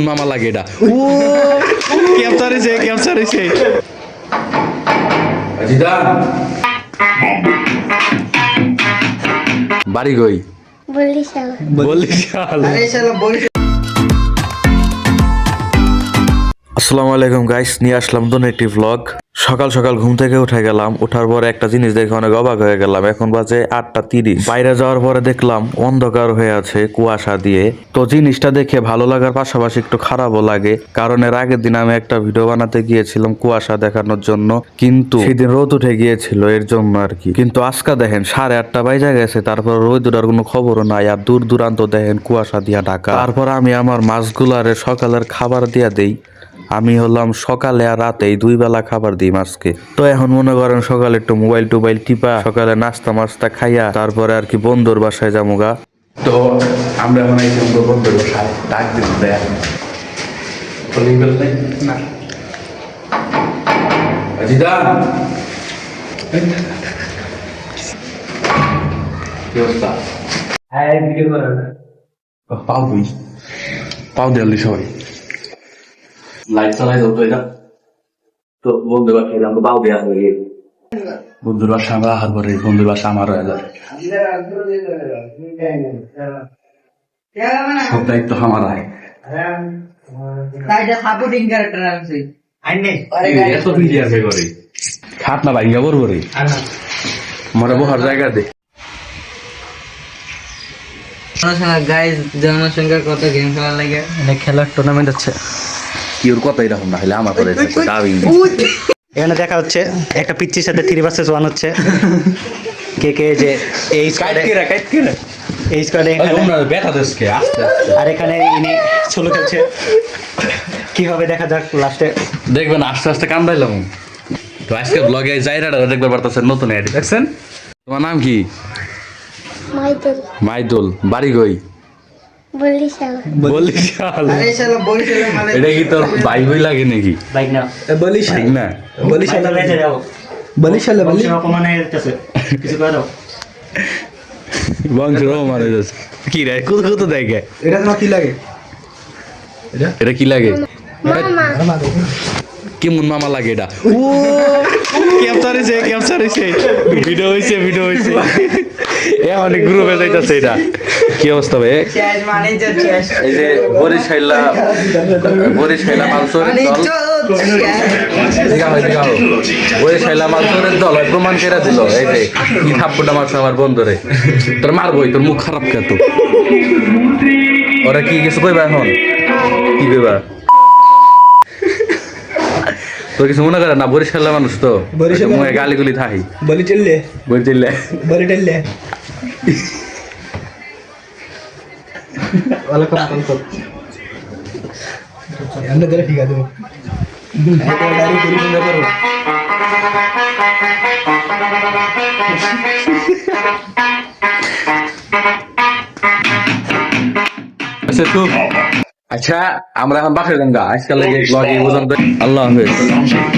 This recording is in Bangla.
মামা লাগে এটা? ও ক্যাপচার হয়েছে ক্যাপচার হয়েছে বাড়ি গই আমার বলিস আসসালামু আলাইকুম গাইস নিয়ে আসলাম তো একটি ভ্লগ সকাল সকাল ঘুম থেকে উঠে গেলাম ওঠার পরে একটা জিনিস দেখে অনেক অবাক হয়ে গেলাম। এখন বাজে আটটা তিরিশ। বাইরে যাওয়ার পরে দেখলাম অন্ধকার হয়ে আছে কুয়াশা দিয়ে। তো জিনিসটা দেখে ভালো লাগার পাশাপাশি একটু খারাপও লাগে, কারণ এর আগের দিন আমি একটা ভিডিও বানাতে গিয়েছিলাম কুয়াশা দেখানোর জন্য। কিন্তু সেদিন রোদ উঠে গিয়েছিল, এর জন্য আর কি। কিন্তু আজকে দেখেন, সাড়ে আটটা বাইজা গেছে, তারপর রোদ উঠার কোনো খবরও নাই, আর দূর দূরান্ত দেখেন কুয়াশা দিয়া ঢাকা। তারপর আমি আমার মাছগুলারে সকালের খাবার দিয়া দেই। আমি হলাম সকালে আর রাতে এই দুই বেলা খাবার দিই মাছকে। তো এখন মনে করেন সকালে একটু মোবাইল টোবাইল টিপা সকালে নাস্তা মাস্তা খাইয়া তারপরে আর কি বন্ধুর বাসায় যাব গা। তো আমরা এখন এই বন্ধুর বাসায় ডাক দিব না। আজিদা? কি অবস্থা? পাও দুই পাও দেয়ালি সবাই। লাইট চালাই তো এটা তো বন্ধুর বাসায় আমরা পাও দেওয়া হয়ে গিয়ে বন্ধুর বাসা আমরা আহার পরে বন্ধুর বাসা আমার যায় সব দায়িত্ব আমার আছে। আছে খাট না ভাঙ্গা মরে বহার জায়গা দে। জনসংখ্যা গাইজ জনসংখ্যার কত গেম খেলার লাগে? খেলার টুর্নামেন্ট হচ্ছে কি ওর কথা এরকম না হলে আমার করে ডাবিং এখানে দেখা হচ্ছে একটা পিচ্চির সাথে থ্রি ভার্সেস ওয়ান হচ্ছে। কে কে যে এই স্কোয়াডে এই স্কোয়াডে বেটা দেশকে আস্তে আস্তে। আর এখানে ইনি ছোলো খেলছে। কীভাবে দেখা যাক লাস্টে দেখবেন আস্তে আস্তে কান্দাইলাম তো আজকে ব্লগে জায়গাটা দেখতে পারতেছেন নতুন এডি দেখছেন? তোমার নাম কি? মাইদুল। মাইদুল বাড়ি গই মানে এটা কি তোর ভাই ভাই লাগে নাকি? বাইক না। বলিস না? বলিশালে বেঁচে যাও অপমান হয়ে যাচ্ছে কিছু করে দাও। বংশের মানে যাচ্ছে। কি রে? কত কত দেখে? এটা তোমার কি লাগে? এটা? কি লাগে? মামা। কেমন মামা লাগে এটা? ও ক্যাপচার হয়েছে ক্যাপচার হয়েছে ভিডিও হয়েছে ভিডিও হয়েছে এ অনেক গ্রুপে যাইতাছে এটা কি অবস্থা মানে এই যে বরিশাইলা বরিশাইলা দল। হয় বরিশাইলা মালসরের দল প্রমাণ করে দিল। এই যে কি মারছে আমার বন্ধুরে। তোর মারবই তোর মুখ খারাপ কে তো ওরা কি কিছু কইবা এখন? কি কইবা? তোর কিছু মনে করে না? বরিশালের মানুষ তো। মুখে গালিগুলি থাই বলি চললে বরিশালে বলি চললে ধরে ঠিক আছে। আচ্ছা আচ্ছা আমরা এখন বাসায় যান আজকাল আল্লাহ হাফেজ।